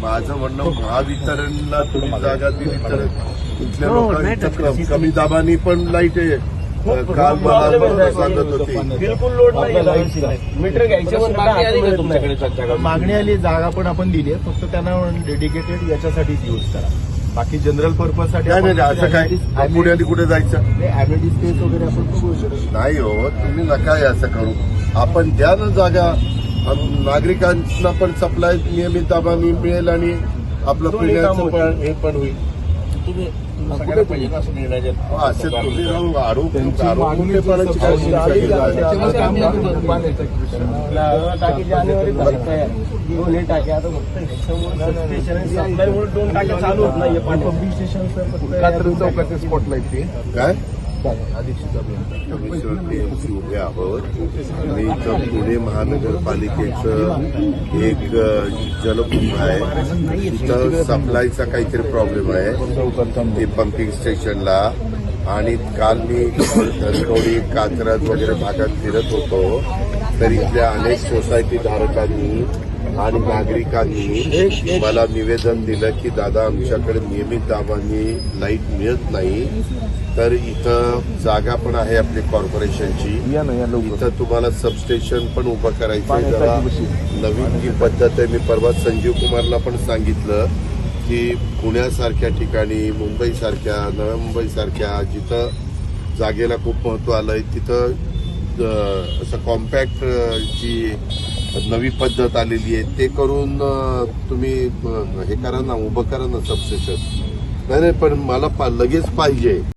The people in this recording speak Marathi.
माझं म्हणणं महावितरणला तुम्ही जागा दिली तर इथल्या लोकांचं कमी दाबाने पण लाइट आहे. काल मला सांगत होते. बिलकुल लोड नाही मीटर घ्यायचे पण मागणी आली जागा पण आपण दिली आहे. फक्त त्यांना डेडिकेटेड याच्यासाठीच यूज करा. बाकी जनरल पर्पजसाठी नाही नाही असं काय? पुण्याने कुठे जायचं? अमेडी स्पेस वगैरे आपण बघू शकतो नाही हो तुम्ही नका हे असं करू. आपण द्या ना जागा. नागरिकांना पण सप्लाय नियमित दाबाने मिळेल आणि आपलं पिण्याचं पण हे पण होईल तुम्ही सगळ्यात पाहिजे ना असं निर्णय. हो, तुम्ही आरोप टाकी. दोन्ही आता दोन टाक्या चालू होत. पंपिंग स्टेशन कात्रज चौकाचे स्पॉटलाईट ते काय अधीक्षित अभियंता मी उभे आहोत आणि इथं पुणे महानगरपालिकेचं एक जलकुंभ आहे. तिथं सप्लायचा काहीतरी प्रॉब्लेम आहे. ते पंपिंग स्टेशनला आणि काल मी थोडी कात्रज वगैरे भागात फिरत होतो. तर इथल्या अनेक सोसायटी धारकांनी आणि नागरिकांनी मला निवेदन दिलं की दादा आमच्याकडे नियमित दाबाने लाइट मिळत नाही तर इथं जागा पण आहे आपली कॉर्पोरेशनची. या ना या लवकर. इथं तुम्हाला सबस्टेशन पण उभं करायचं आहे जरा. नवीन जी पद्धत आहे मी परवा संजीव कुमारला पण सांगितलं की पुण्यासारख्या ठिकाणी मुंबईसारख्या नव्या मुंबईसारख्या जिथं जागेला खूप महत्त्व आलंय तिथं अं, असं कॉम्पॅक्ट जी नवी पद्धत आलेली आहे. ते करून तुम्ही हे करा ना उभं करा ना सबस्टेशन नाही नाही पण मला पा- लगेच पाहिजे.